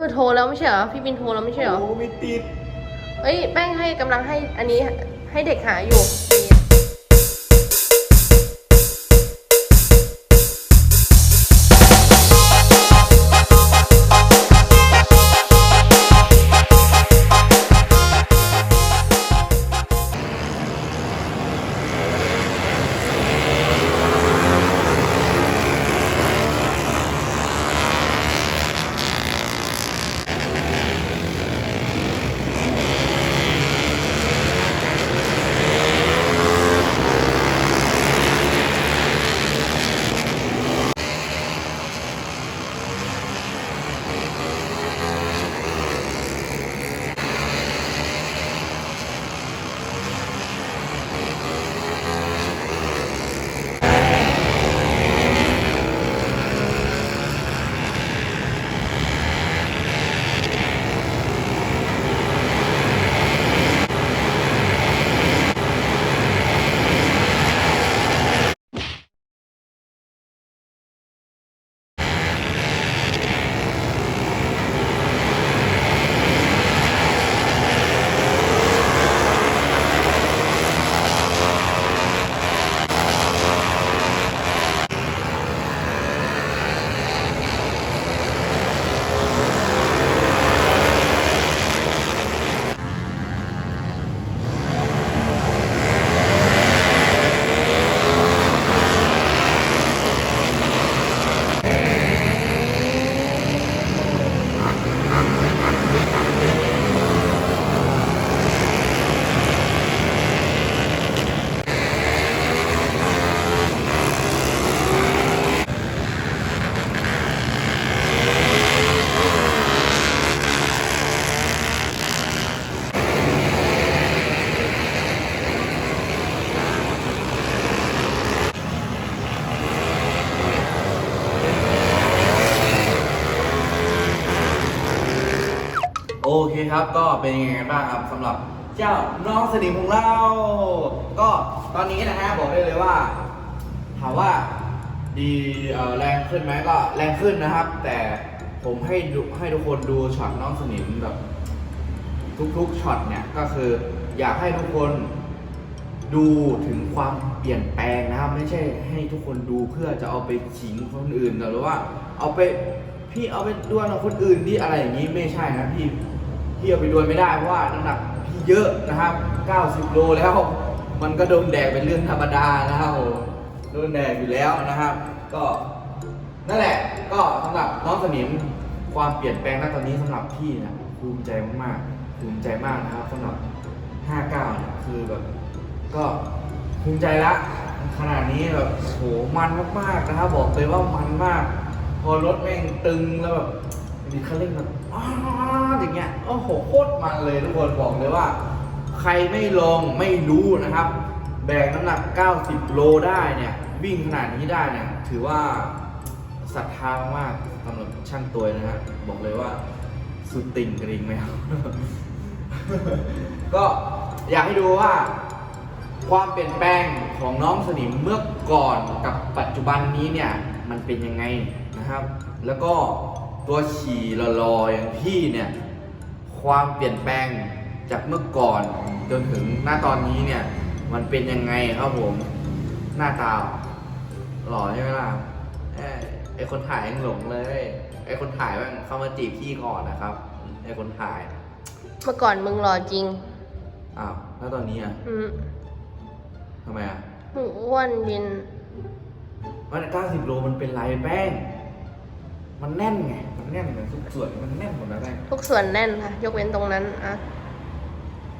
เออโทรแล้วไม่ใช่เหรอพี่บินโทรแล้วไม่ใช่เหรอโอ้ไม่ติด เอ้ยแป้งให้กำลังให้อันนี้ให้เด็กหาอยู่ เคครับก็เป็นยังไงกันบ้างครับสำหรับเจ้าน้องสนิมของเรา ก็ตอนนี้นะฮะบอกได้เลยว่า ถามว่าดีแรงขึ้นไหมก็แรงขึ้นนะครับ แต่ผมให้ดูให้ทุกคนดูช็อตน้องสนิมแบบ ทุกๆช็อตเนี่ยก็คืออยากให้ทุกคนดูถึงความเปลี่ยนแปลงนะครับ ไม่ใช่ให้ทุกคนดูเพื่อจะเอาไปขิงคนอื่นหรือว่า เอาไปพี่เอาไปดวลกับคนอื่นที่อะไรอย่างนี้ไม่ใช่นะพี่ พี่เอาไปดวลไม่ได้เพราะว่าน้ำหนักพี่เยอะนะครับ 90 โลแล้ว มันก็โดนแดกเป็นเรื่องธรรมดานะครับโดนแดกอยู่แล้วนะครับ ก็นั่นแหละก็สำหรับน้องสนิมความเปลี่ยนแปลงณตอนนี้สำหรับพี่นะภูมิใจมากๆภูมิใจมากนะครับสำหรับ 59เนี่ยคือแบบก็ภูมิใจละขนาดนี้แบบโหมันมากๆนะครับ บอกเลยว่ามันมาก พอรถแม่งตึงแล้วแบบมีคันเร่งแบบ อ้าวอย่างเงี้ยโอ้โหโคตรมันเลยทุกคนบอกเลยว่า ใครไม่ลองไม่รู้นะครับ แบกน้ำหนัก 90 โลได้เนี่ยวิ่งขนาดนี้ได้เนี่ยถือว่าศรัทธามากสำหรับช่างตัวนะฮะบอกเลยว่าสุดติ่งกระดิ่งแมวก็อยากให้ดูว่าความเปลี่ยนแปลงของน้องสนิมเมื่อก่อนกับปัจจุบันนี้เนี่ยมันเป็นยังไงนะครับ แล้วก็ ตัวฉี่ลอๆอย่างพี่เนี่ย ความเปลี่ยนแปลงจากเมื่อก่อนจนถึงหน้าตอนนี้เนี่ย มันเป็นยังไงครับผม หน้าตาหล่อใช่ไหมล่ะเอ้ยไอคนถ่ายยังหลงเลยไอคนถ่ายมันเข้ามาจีบพี่ก่อนนะครับไอคนถ่ายเมื่อก่อนมึงหล่อจริงอ้าวแล้วตอนนี้อะอืมทำไมอะมึงอ้วนบิน มันเก้าสิบโลมันเป็นไรแป้ง มันแน่นไง มันแน่นเหมือนทุกส่วนมันแน่นหมดแล้วแป้งทุกส่วนแน่นค่ะ ยกเว้นตรงนั้นอะ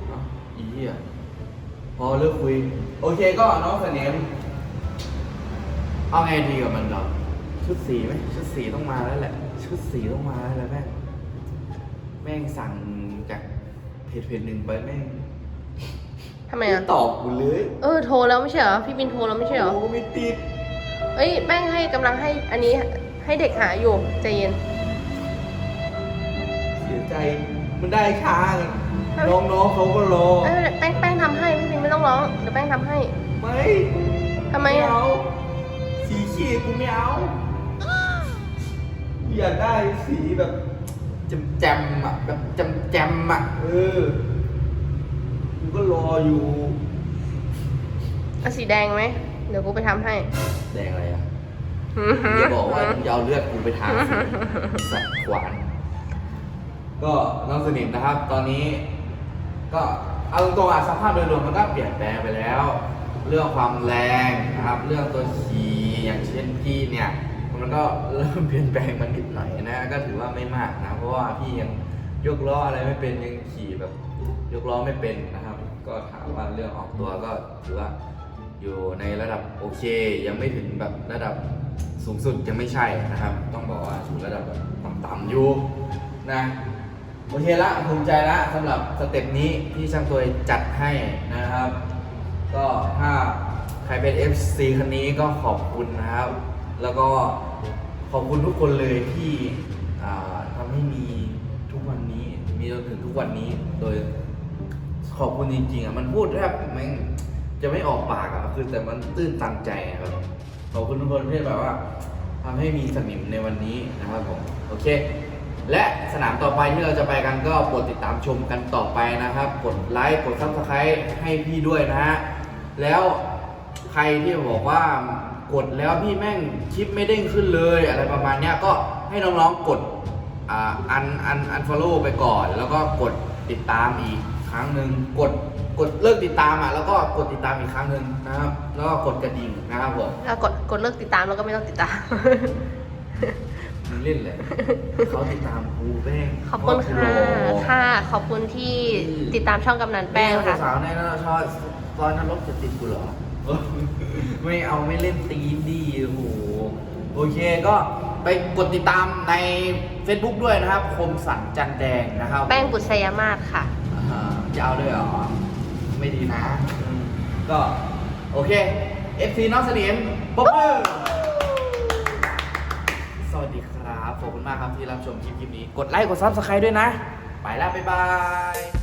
เอ้าอีเหี้ยพอเลิกคุย โอเคก็น้องเสนียมเอาไงดีกับมันเราชุดสีไหมชุดสีต้องมาแล้วแหละ ชุดสีต้องมาแล้วแหละแม่งแม่งสั่งจากเพจเพจหนึ่งไปแม่งทำไมอะ ตอบกูเลยเออโทรแล้วไม่ใช่เหรอ พี่บินโทรแล้วไม่ใช่เหรอโอ้ไม่ติด เอ้ยแป้งให้กำลังให้อันนี้ ให้เด็กหาอยู่ใจเย็น เสียใจ มันได้ช้าไงเอ้าน้องๆเขาก็รอ เอ้ยแป้งแป้งทำให้พี่บินไม่ต้องร้องเดี๋ยวแป้งทำให้ไม่ทำไมอะเอาสีเขียวกูไม่เอาอยากได้สีแบบจำแจมๆอะแบบจำแจมๆอะเออกูก็รออยู่ เอาสีแดงไหมเดี๋ยวกูไปทำให้ แดงอะไรอะ อย่าบอกว่ามึงจะเอาเลือดกูไปทาสิสัตว์ขวาน ก็น้องสนิทนะครับ ตอนนี้ ก็เอาตรงๆอะสภาพโดยรวมมันก็เปลี่ยนแปลงไปแล้ว เรื่องความแรงนะครับ เรื่องตัวขี่อย่างเช่นพี่เนี่ย มันก็เริ่มเปลี่ยนแปลงมานิดหน่อยนะ ก็ถือว่าไม่มากนะ เพราะว่าพี่ยังยกล้ออะไรไม่เป็นยังขี่แบบ ยกล้อไม่เป็นนะครับ ก็ถามว่าเรื่องออกตัวก็ถือว่าอยู่ในระดับโอเค ยังไม่ถึงแบบระดับ สูงสุดยังไม่ใช่นะครับ ต้องบอกว่าอยู่ระดับแบบต่ำๆอยู่นะโอเคละภูมิใจละสำหรับสเต็ปนี้ที่ช่างตัวจัดให้นะครับ ก็ถ้าใครเป็น FC คันนี้ก็ขอบคุณนะครับ แล้วก็ขอบคุณทุกคนเลยที่ทำให้มีทุกวันนี้ มีจนถึงทุกวันนี้ โดยขอบคุณจริงๆอะมันพูดแทบแม่งจะไม่ออกปากอะคือแต่มันตื้นตันใจอะครับ ขอบคุณทุกคนที่แบบว่าทำให้มีสนิมในวันนี้นะครับผมโอเค และสนามต่อไปที่เราจะไปกันก็โปรดติดตามชมกันต่อไปนะครับ กดไลค์กดซับสไครต์ให้พี่ด้วยนะฮะแล้วใครที่บอกว่ากดแล้วพี่แม่งคลิปไม่เด้งขึ้นเลยอะไรประมาณเนี้ยก็ให้น้องๆกดอันอันอันฟอลโล่ไปก่อน แล้วก็กดติดตามอีก ครั้งหนึ่งกดกดเลิกติดตามอะแล้วก็กดติดตามอีกครั้งหนึ่งนะครับแล้วก็กดกระดิ่งนะครับผมแล้วกดกดเลิกติดตามแล้วก็ไม่ต้องติดตาม มึงเล่นเลยเขาติดตามกูแป้งขอบคุณเพค่ะราว่ากูรอค่ะ ขอบคุณที่ติดตามช่องกำนันแป้งค่ะสาวๆในนั้นชอบตอนนั้นรถจะติดกูเหรอไม่เอาไม่เล่นตีนดีโอ้โหโอเคก็ไปกดติดตามใน Facebook ด้วยนะครับ คมสันจันแดงนะครับ แป้งบุษยมาศค่ะอ่า จะเอาด้วยเหรอ ไม่ดีนะอืมก็โอเค FC น้องเสนียมป๊อปเปอร์สวัสดีครับ ขอบคุณมากครับที่รับชมคลิปคลิปนี้ กดไลค์ กดซับสไครต์ด้วยนะ ไปแล้ว บ๊ายบาย